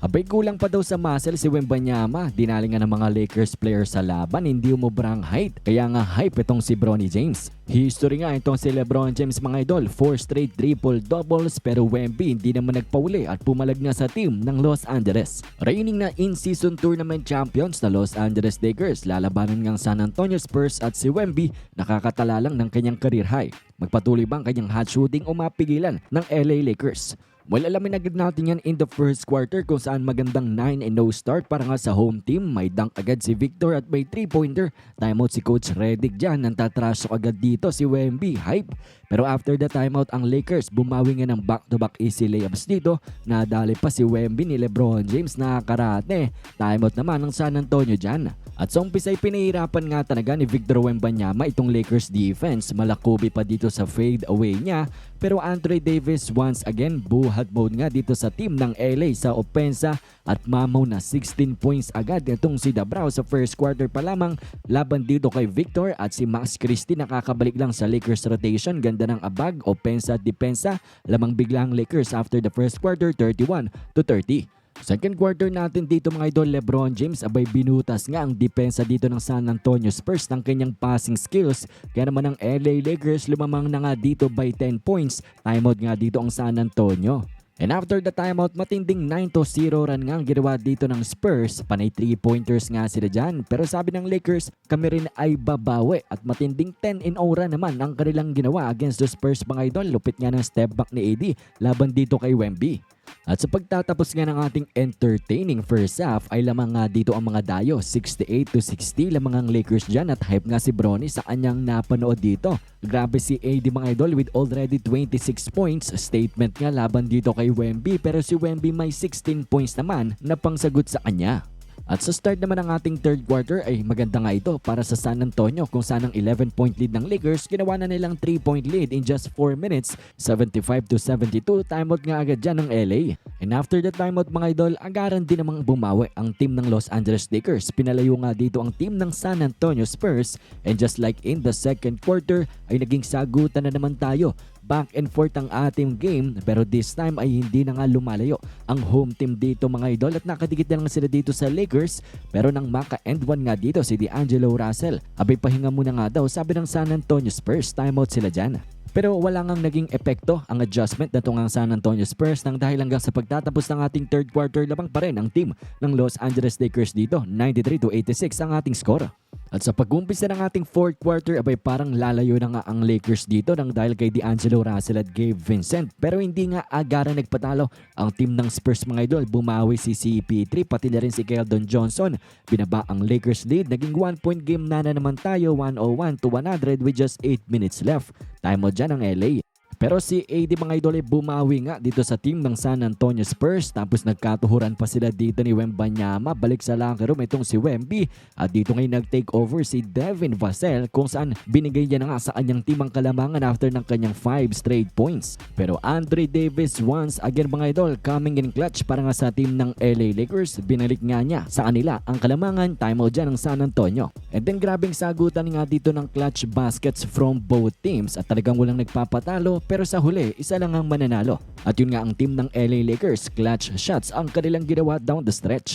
Abay kulang pa daw sa muscle si Wembanyama. Dinaling nga ng mga Lakers player sa laban, hindi umubrang height. Kaya nga hype itong si Bronny James. History nga itong si Lebron James mga idol. 4 straight triple doubles pero Wemby hindi naman nagpauli at pumalag na sa team ng Los Angeles. Reigning na in-season tournament champions na Los Angeles Lakers lalabanan ngang San Antonio Spurs at si Wemby nakakatala lang ng kanyang career high. Magpatuloy ba ang kanyang hot shooting o mapigilan ng LA Lakers? Well, alamin agad natin yan in the first quarter kung saan magandang 9-0 start para nga sa home team. May dunk agad si Victor at may 3-pointer. Timeout si Coach Redick dyan. Nang tatrasok agad dito si Wemby. Hype. Pero after the timeout, ang Lakers bumawi nga ng back-to-back easy layups dito. Nadali pa si Wemby ni Lebron James na karate. Timeout naman ng San Antonio dyan. At sa umpisa ay pinahirapan nga talaga ni Victor Wembanyama itong Lakers defense. Malakubi pa dito sa fade away niya. Pero Andre Davis once again buhat mode nga dito sa team ng LA sa opensa at mamaw na 16 points agad itong si Dabrao sa first quarter pa lamang laban dito kay Victor at si Max Christie nakakabalik lang sa Lakers rotation ganda ng abag, opensa at depensa lamang bigla ang Lakers after the first quarter 31 to 30. Second quarter natin dito mga idol Lebron James abay binutas nga ang depensa dito ng San Antonio Spurs ng kanyang passing skills. Kaya naman ang LA Lakers lumamang na nga dito by 10 points. Timeout nga dito ang San Antonio And after the timeout, matinding 9-0 run nga ang ginawa dito ng Spurs. Panay 3-pointers nga sila dyan. Pero sabi ng Lakers, kami rin ay babawi. At matinding 10 in 0 run naman ang kanilang ginawa against the Spurs mga idol. Lupit nga ng step back ni AD laban dito kay Wemby. At sa pagtatapos nga ng ating entertaining first half ay lamang nga dito ang mga dayo 68 to 60 lamang ang Lakers dyan at hype nga si Bronny sa kanyang napanood dito. Grabe si AD mga idol with already 26 points. Statement nga laban dito kay Wemby pero si Wemby may 16 points naman na pangsagot sa kanya. At sa start naman ng ating third quarter ay maganda nga ito para sa San Antonio kung saan ang 11 point lead ng Lakers ginawa na nilang 3 point lead in just 4 minutes 75 to 72 timeout nga agad dyan ng LA. And after the timeout mga idol agaran din namang bumawi ang team ng Los Angeles Lakers. Pinalayo nga dito ang team ng San Antonio Spurs and just like in the second quarter ay naging sagutan na naman tayo back and forth ang ating game pero this time ay hindi na nga lumalayo ang home team dito mga idol. At nakadikit na lang sila dito sa Lakers pero nang maka end one nga dito si D'Angelo Russell. Abay pahinga muna nga daw sabi ng San Antonio Spurs timeout sila dyan. Pero wala ngang naging epekto ang adjustment na tungang San Antonio Spurs nang dahil hanggang sa pagtatapos ng ating third quarter labang pa rin ang team ng Los Angeles Lakers dito 93 to 86 ang ating score. At sa pag-umpisa ng ating fourth quarter, abay parang lalayo na nga ang Lakers dito nang dahil kay D'Angelo Russell at Gabe Vincent. Pero hindi nga agaran nagpatalo ang team ng Spurs mga idol. Bumawi si CP3 pati na rin si Keldon Johnson. Binaba ang Lakers lead. Naging 1 point game na na naman tayo 101 to 100 with just 8 minutes left. Time mo dyan ang LA. Pero si AD mga idol ay bumawi nga dito sa team ng San Antonio Spurs. Tapos nagkatuhuran pa sila dito ni Wembanyama balik sa locker room itong si Wemby. At dito ngayon nag-take over si Devin Vassell kung saan binigay niya na nga sa kanyang team ang kalamangan after ng kanyang 5 straight points. Pero Andre Davis once again mga idol coming in clutch para nga sa team ng LA Lakers. Binalik nga niya sa kanila ang kalamangan. Timeout dyan ng San Antonio. And then grabing sagutan nga dito ng clutch baskets from both teams. At talagang walang nagpapatalo pero sa huli, isa lang ang mananalo. At yun nga ang team ng LA Lakers, clutch shots ang kanilang ginawa down the stretch.